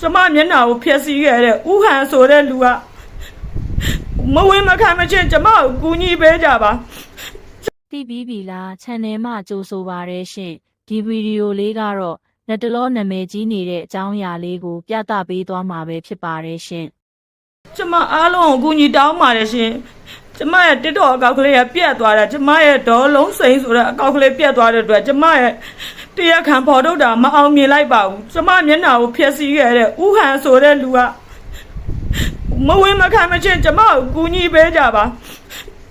ကျမမျက်နှာကိုဖျက်ဆီးခဲ့တဲ့ဥဟန်ဆိုတဲ့လူကမဝင်မခံမချင်းကျမကိုကူညီပေးကြပါတိပြီးပြီလား channel မှာကြိုဆိုပါရရှင်ဒီဗီဒီယိုလေးကတော့လက်တလောနာမည်ကြီးနေတဲ့အကြောင်းအရာလေးကို ပြသပေးသွားမှာပဲဖြစ်ပါတယ်ရှင်ကျမအားလုံးကိုကူညီတောင်းပါတယ်ရှင်ကျမရဲ့ TikTok အကောင့်ကလေးကပြတ်သွားတာကျမရဲ့ဒေါ်လုံးစိန်ဆိုတဲ့အကောင့်ကလေးပြတ်သွားတဲ့အတွက်ကျမရဲ့ တရားခံဖော်ထုတ်တာမအောင်မြင်လိုက်ပါဘူးကျမမျက်နှာကိုဖျက်ဆီးခဲ့တဲ့ဥဟန်ဆိုတဲ့လူကမဝင်မခံမချင်းကျမကိုကူညီပေးကြပါ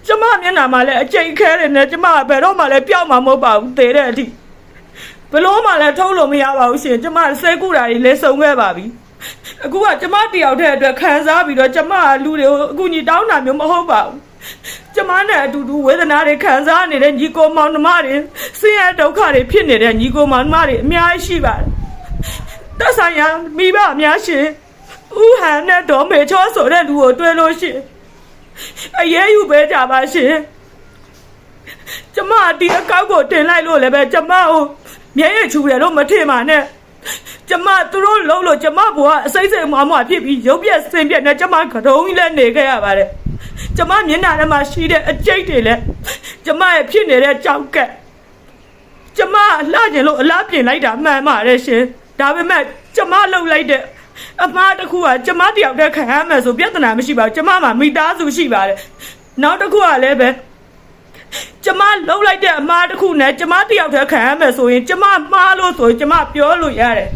ကျမမျက်နှာမှာလည်းအကျိတ်ခဲတယ်နဲ့ကျမကဘယ်တော့မှလည်းပျောက်မှာမဟုတ်ပါဘူးသေတဲ့အထိဘယ်လို့မှလည်းထုတ်လို့မရပါဘူးရှင်ကျမစိတ်ကူတာတွေလည်းစုံခဲ့ပါပြီအခုကကျမတယောက်တည်းအတွက်ခံစားပြီးတော့ကျမကလူတွေကိုအခုညီတောင်းတာမျိုးမဟုတ်ပါဘူး ကျမနဲ့အတူတူဝေဒနာတွေခံစားနေတဲ့ညီကိုမောင်နှမတွေဆင်းရဲဒုက္ခတွေဖြစ်နေတဲ့ညီကိုမောင်နှမတွေအများကြီးရှိပါတယ်တက်ဆိုင်ရာမိဘအများရှင်ဥဟန်နဲ့ဒေါ်မေချောဆိုတဲ့လူကိုတွေ့လို့ရှိရင်အရေးယူပေးကြပါရှင်ကျမဒီအကောက်ကိုတင်လိုက်လို့လည်းပဲကျမကိုမျက်ရည်ချူတယ်လို့မထင်ပါနဲ့ကျမသူတို့လုံးလို့ကျမဘဝအစိမ့်စိမ့်မွားမွားဖြစ်ပြီးရုပ်ပြက်ဆင်းပြက်နဲ့ကျမကတုံးကြီးလည်းနေခဲ့ရပါတယ် ကျမမျက်နှာထဲမှာရှိတဲ့အကျိတ်တွေလည်းကျမရဲ့ဖြစ်နေတဲ့ကြောက်ကက်ကျမလှကျင်လို့အလားပြင်လိုက်တာမှန်ပါတယ်ရှင်ဒါပေမဲ့ကျမလှုပ်လိုက်တဲ့အမားတစ်ခုကကျမတယောက်တည်းခံရမယ်ဆိုပြဿနာမရှိပါဘူးကျမမှာမိသားစုရှိပါတယ်နောက်တစ်ခုကလည်းပဲကျမလှုပ်လိုက်တဲ့အမားတစ်ခုနဲ့ကျမတယောက်တည်းခံရမယ်ဆိုရင်ကျမမှားလို့ဆိုရင်ကျမပြောလို့ရတယ်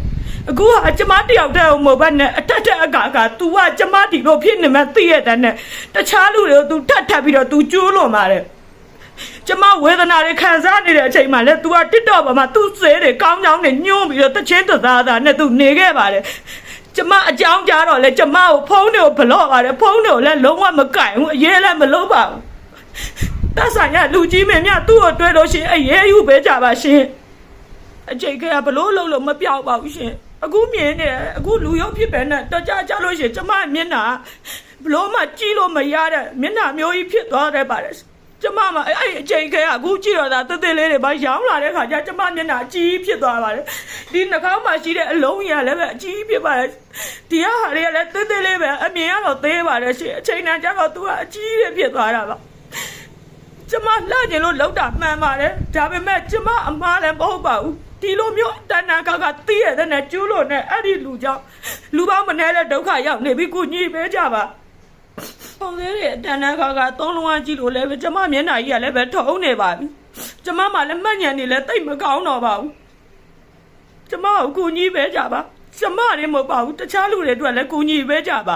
အခုကကျမတယောက်တည်းကိုမဟုတ်ဘဲနဲ့အထက်ထက်အကာက तू ကကျမဒီလိုဖြစ်နေမှသိရတဲ့နဲ့တခြားလူတွေကို तू ထပ်ထပ်ပြီးတော့ तू ကျိုးလွန်ပါတယ်ကျမဝေဒနာတွေခံစားနေတဲ့အချိန်မှာလဲ तू က TikTok ပေါ်မှာ तू စဲတွေကောင်းကောင်းနဲ့ညှိုးပြီးတော့တချင်းတသားသားနဲ့ तू နေခဲ့ပါတယ်ကျမအကြောင်းကြားတော့လဲကျမကိုဖုန်းတွေကိုဘလော့ပါတယ်ဖုန်းတွေကိုလည်းလုံးဝမကင်ဘူးအရေးလည်းမလုပ်ပါဘူး တက်ဆိုင်ရလူကြီးမင်းများသူ့ကိုတွေ့လို့ရှိရင်အရေးယူပေးကြပါရှင်အကျိတ်ကဘလို့လုံးလို့မပြောက်ပါဘူးရှင် အခုမြင်နေတယ်အခုလူရုပ်ဖြစ်ပဲနဲ့တကြကြလို့ရှိရင်ကျမမျက်နှာဘလို့မှကြည့်လို့မရတဲ့မျက်နှာမျိုးကြီးဖြစ်သွားတယ်ပါတယ်ကျမမအဲ့အဲ့အကျိတ်ကအခုကြည့်တော့ဒါတသေးလေးတွေပါရောင်းလာတဲ့ခါကျကျမမျက်နှာအကြီးဖြစ်သွားပါတယ်ဒီနှာခေါင်းမှာရှိတဲ့အလုံးကြီးကလည်းပဲအကြီးဖြစ်ပါတယ်ဒီဟာတွေကလည်းတသေးလေးပဲအမြင်ကတော့သေးပါတယ်ရှင်အချိန်တန်ကျတော့သူကအကြီးတွေဖြစ်သွားတာပါကျမလှကျင်လို့လောက်တာမှန်ပါတယ်ဒါပေမဲ့ကျမအမားလည်းမဟုတ်ပါဘူး ဒီလိုမျိုးတဏ္ဍာကကတီးရတဲ့နဲ့ကျူးလို့နဲ့အဲ့ဒီလူကြောင့်လူပေါင်းမနှဲတဲ့ဒုက္ခရောက်နေပြီကိုညှိပေးကြပါပုံသေးတွေတဏ္ဍာကကသုံးလုံးဝကြည့်လို့လည်းပဲကျမမျက်နှာကြီးကလည်းပဲထုံးနေပါပြီကျမမှလည်းမှတ်ညံနေလည်းတိတ်မကောင်းတော့ပါဘူးကျမကိုကိုညှိပေးကြပါကျမတွေမဟုတ်ပါဘူးတခြားလူတွေအတွက်လည်းကိုညှိပေးကြပါ